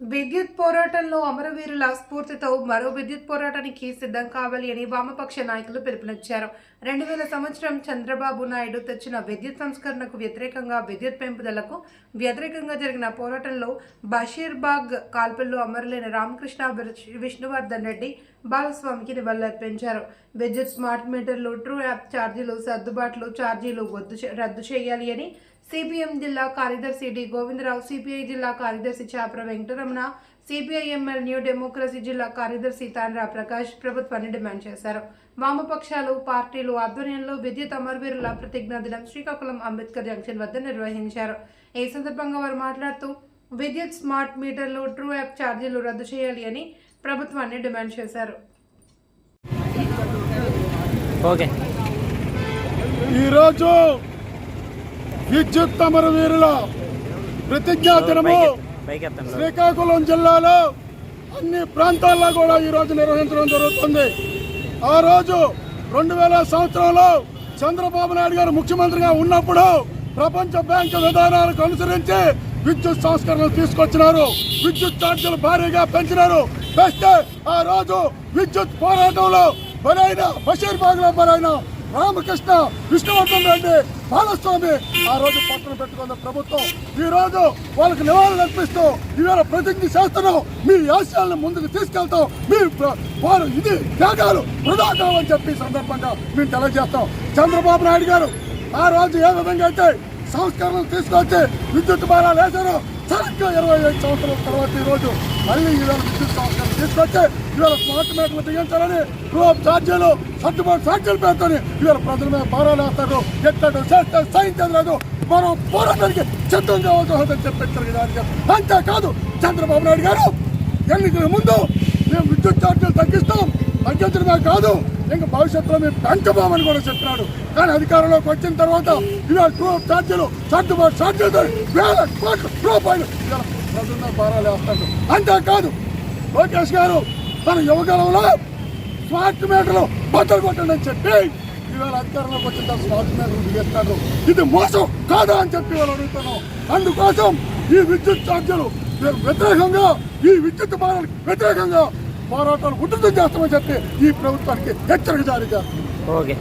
విద్యుత్ పోరాటంలో అమరవీరుల స్ఫూర్తితో మరో విద్యుత్ పోరాటానికి సిద్ధం కావాలి అని వామపక్ష నాయకులు పిలుపునిచ్చారు. రెండు వేల సంవత్సరం చంద్రబాబు నాయుడు తెచ్చిన విద్యుత్ సంస్కరణకు వ్యతిరేకంగా విద్యుత్ పెంపుదలకు వ్యతిరేకంగా జరిగిన పోరాటంలో బషీర్బాగ్ కాల్పుల్లో అమరులైన రామకృష్ణ విష్ణువర్ధన్ రెడ్డి బాలస్వామికి నివాళులర్పించారు విద్యుత్ స్మార్ట్ మీటర్లు ట్రూ యాప్ ఛార్జీలు సర్దుబాట్లు ఛార్జీలు వద్దు రద్దు చేయాలి అని సిపిఎం జిల్లా కార్యదర్శి డి. గోవిందరావు సిపిఐ జిల్లా కార్యదర్శి Chapra Venkataramana CPI ML new democracy జిల్లా కార్యదర్శి తాండ్రా ప్రకాష్ ప్రభుత్వాన్ని డిమాండ్ చేశారు. వామపక్షాలు పార్టీలు ఆధ్వర్యంలో విద్యుత్ అమరవీరుల ప్రతిజ్ఞా దినం శ్రీకాకుళం అంబేద్కర్ జంక్షన్ వద్ద నిర్వహించారు. ఈ సందర్భంగా వారు మాట్లాడుతూ విద్యుత్ స్మార్ట్ మీటర్లు ట్రూ యాప్ ఛార్జీలు రద్దు చేయాలి అని ప్రభుత్వాన్ని డిమాండ్ చేశారు. ఈరోజు విద్యుత్ అమరవీరుల ప్రతిజ్ఞా దినము శ్రీకాకుళం జిల్లాలో అన్ని ప్రాంతాల్లో కూడా ఈ రోజు నిర్వహించడం జరుగుతుంది. ఆ రోజు రెండు వేల సంవత్సరంలో చంద్రబాబు నాయుడు గారు ముఖ్యమంత్రిగా ఉన్నప్పుడు ప్రపంచ బ్యాంకు విధానాలకు అనుసరించి విద్యుత్ సంస్కరణలు తీసుకొచ్చినారు. విద్యుత్ ఛార్జీలు భారీగా పెంచినారు. పెస్తే ఆ రోజు విద్యుత్ పోరాటంలో బలైన బషీర్బాగ్లో బలైన రామకృష్ణ విష్ణువర్ధన్ రెడ్డి బాలస్వామి ఆ రోజు పక్కన పెట్టుకున్న ప్రభుత్వం ఈ రోజు వాళ్ళకి నివాళులు అర్పిస్తూ ఈవేళ ప్రతిజ్ఞ చేస్తున్నాం. మీ ఆశయాలను ముందుకు తీసుకెళ్తాం. మీ వారు ఇది త్యాగాలు వృధా కావని చెప్పి సందర్భంగా మేము తెలియజేస్తాం. చంద్రబాబు నాయుడు గారు ఆ రోజు ఏ విధంగా అయితే సంస్కరణలు తీసుకొచ్చి విద్యుత్ భారాలు వేశారు సరిగ్గా ఇరవై ఐదు సంవత్సరాల తర్వాత ఈ రోజు మళ్ళీ ఈవేళ విద్యుత్ సంస్కరణ తీసుకొచ్చి ఇవాళ స్మార్ట్ మీటర్లు బిగించాలని రూప్ ఛార్జీలు సర్దుబాటు ఛార్జీలు పెడతాని ఇవాళ ప్రజల మీద భారాలు వేస్తారు. ఎక్కడ చేస్తే లేదు. మనం పోరాటానికి సిద్ధం అవుతుందని చెప్పించారు అంతేకాదు చంద్రబాబు నాయుడు గారు ఎన్నికల ముందు మేము విద్యుత్ ఛార్జీలు తగ్గిస్తాం. తగ్గించడమే కాదు ఇంకా భవిష్యత్తులో మేము పెంచబోమని కూడా చెప్పినాడు. కానీ అధికారంలోకి వచ్చిన తర్వాత ఇవాళ టూ ఛార్జీలు సర్దుబాటు ఛార్జీలతో వేల కోట్ల రూపాయలు ఇవాళ ప్రజల మీద భారాలు వేస్తాడు అంతేకాదు లోకేష్ గారు తన యువకాలంలో స్మార్ట్ మీటర్లు బద్దలు కొట్టండి అని చెప్పి ఈవేళ అధికారంలోకి వచ్చిన తర్వాత స్మార్ట్ మీటర్లు బిగిస్తాడు ఇది మోసం కాదా అని చెప్పి వాళ్ళు అడుగుతున్నాం. అందుకోసం ఈ విద్యుత్ ఛార్జీలు మీరు వ్యతిరేకంగా ఈ విద్యుత్ భారాలకు వ్యతిరేకంగా పోరాటాలు ఉధృతం చేస్తామని చెప్పి ఈ ప్రభుత్వానికి హెచ్చరిక జారీ చేస్తాం ఓకే.